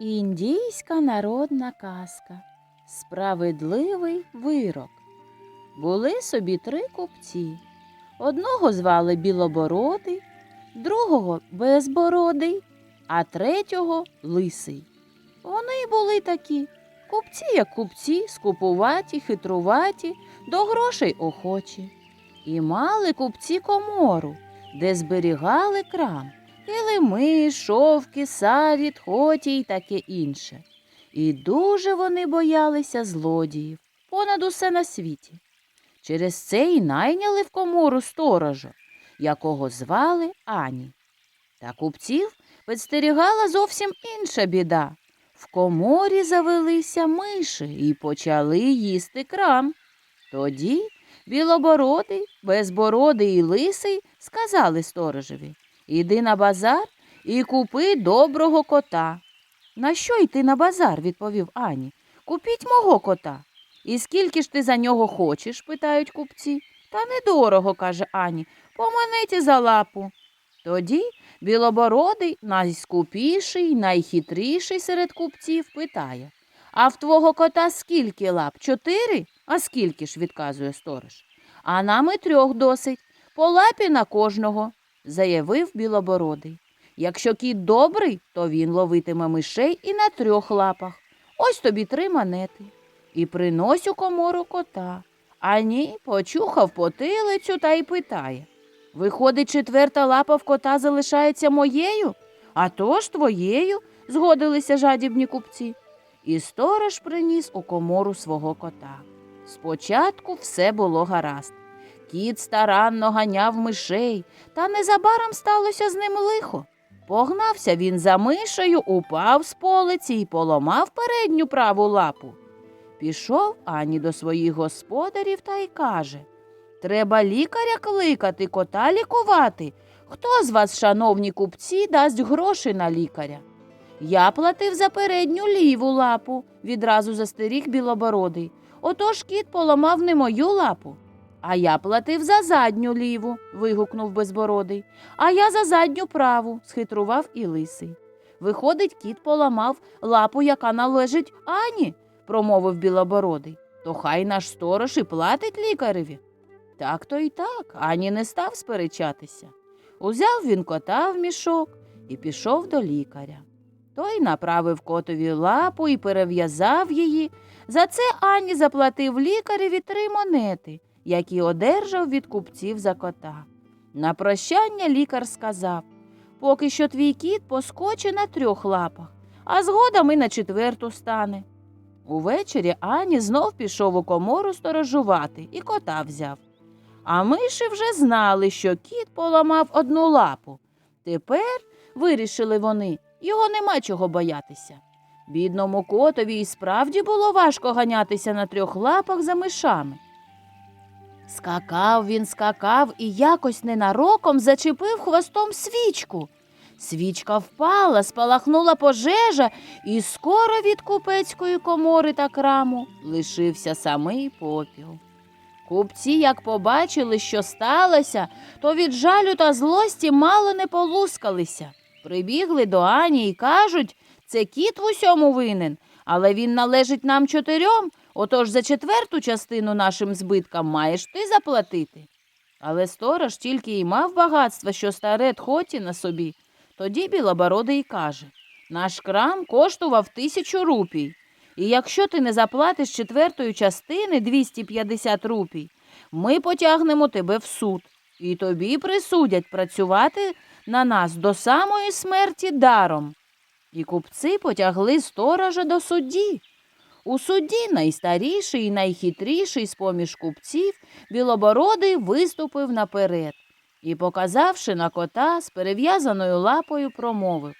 Індійська народна казка. Справедливий вирок. Були собі три купці. Одного звали Білобородий, другого Безбородий, а третього Лисий. Вони були такі купці, як купці, скупуваті, хитруваті, до грошей охочі. І мали купці комору, де зберігали крам килими, шовки, савіт, хоті й таке інше. І дуже вони боялися злодіїв, понад усе на світі. Через це й найняли в комору сторожа, якого звали Ані. Та купців підстерігала зовсім інша біда. В коморі завелися миші і почали їсти крам. Тоді білобородий, безбородий і лисий сказали сторожеві Іди на базар і купи доброго кота. На що йти на базар? відповів Ані. Купіть мого кота. І скільки ж ти за нього хочеш? питають купці. Та недорого, каже Ані, поманеті за лапу. Тоді білобородий, найскупіший, найхитріший серед купців, питає А в твого кота скільки лап? Чотири? А скільки ж? відказує сторож. А нам і трьох досить. По лапі на кожного заявив білобородий. Якщо кіт добрий, то він ловитиме мишей і на трьох лапах. Ось тобі три монети. І принось у комору кота. А ні, почухав потилицю та й питає. Виходить, четверта лапа в кота залишається моєю? А то ж твоєю, згодилися жадібні купці. І сторож приніс у комору свого кота. Спочатку все було гаразд. Кіт старанно ганяв мишей, та незабаром сталося з ним лихо. Погнався він за мишею, упав з полиці і поламав передню праву лапу. Пішов Ані до своїх господарів та й каже Треба лікаря кликати, кота лікувати. Хто з вас, шановні купці, дасть гроші на лікаря? Я платив за передню ліву лапу, відразу застеріг білобородий. Отож кіт поламав не мою лапу. А я платив за задню ліву, вигукнув безбородий. А я за задню праву, схитрував і лисий. Виходить, кіт поламав лапу, яка належить Ані, промовив білобородий. То хай наш сторож і платить лікареві. Так то й так, Ані не став сперечатися. Узяв він кота в мішок і пішов до лікаря. Той направив котові лапу і перев'язав її. За це Ані заплатив лікареві три монети які одержав від купців за кота. На прощання лікар сказав поки що твій кіт поскоче на трьох лапах, а згодом і на четверту стане. Увечері Ані знов пішов у комору сторожувати і кота взяв. А миші вже знали, що кіт поламав одну лапу. Тепер, вирішили вони, його нема чого боятися. Бідному котові і справді було важко ганятися на трьох лапах за мишами. Скакав він, скакав і якось ненароком зачепив хвостом свічку. Свічка впала, спалахнула пожежа, і скоро від купецької комори та краму лишився самий попіл. Купці, як побачили, що сталося, то від жалю та злості мало не полускалися. Прибігли до Ані і кажуть, це кіт в усьому винен, але він належить нам чотирьом, Отож за четверту частину нашим збиткам маєш ти заплатити. Але сторож тільки й мав багатства, що старе тхоті на собі. Тоді білобородий каже наш крам коштував тисячу рупій. І якщо ти не заплатиш четвертої частини 250 рупій, ми потягнемо тебе в суд, і тобі присудять працювати на нас до самої смерті даром. І купці потягли сторожа до судді. У суді найстаріший і найхитріший з поміж купців білобородий виступив наперед і, показавши на кота з перев'язаною лапою, промовив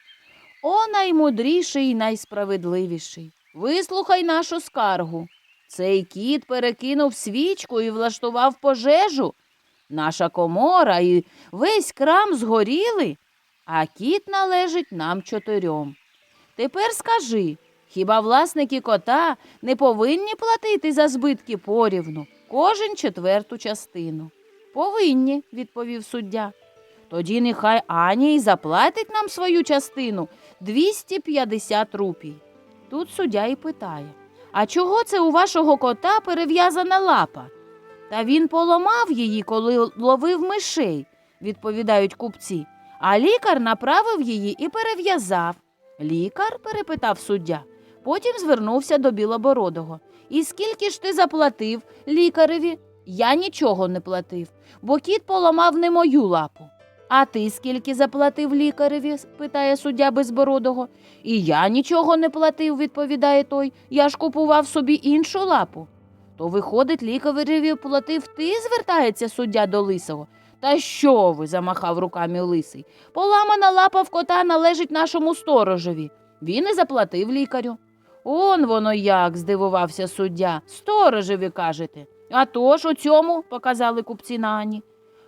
О, наймудріший і найсправедливіший, вислухай нашу скаргу. Цей кіт перекинув свічку і влаштував пожежу. Наша комора і весь крам згоріли, а кіт належить нам чотирьом. Тепер скажи. Хіба власники кота не повинні платити за збитки порівну, кожен четверту частину? Повинні, відповів суддя. Тоді нехай Аня й заплатить нам свою частину 250 рупій. Тут суддя і питає: А чого це у вашого кота перев'язана лапа? Та він поламав її, коли ловив мишей, відповідають купці. А лікар направив її і перев'язав. Лікар? перепитав суддя. Потім звернувся до Білобородого. І скільки ж ти заплатив лікареві? Я нічого не платив, бо кіт поламав не мою лапу. А ти скільки заплатив лікареві? питає суддя Безбородого. І я нічого не платив, відповідає той. Я ж купував собі іншу лапу. То, виходить, лікареві платив ти, звертається суддя до лисого. Та що ви? замахав руками лисий. Поламана лапа в кота належить нашому сторожеві. Він і заплатив лікарю. Он воно як, здивувався суддя. Сторожеві кажете. А то ж у цьому, показали купці на Ані.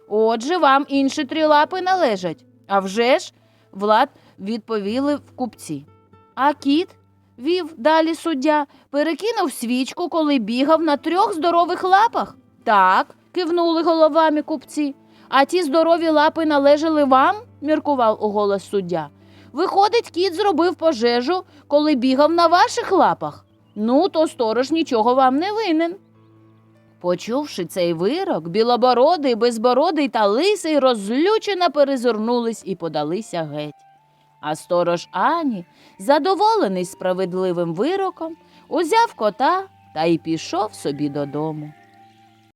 Отже, вам інші три лапи належать. А вже ж, Влад відповіли в купці. А кіт, вів далі суддя, перекинув свічку, коли бігав на трьох здорових лапах. Так, кивнули головами купці. А ті здорові лапи належали вам, міркував уголос суддя. Виходить, кіт зробив пожежу, коли бігав на ваших лапах. Ну, то сторож нічого вам не винен. Почувши цей вирок, білобородий, безбородий та лисий розлючено перезирнулись і подалися геть. А сторож Ані, задоволений справедливим вироком, узяв кота та й пішов собі додому.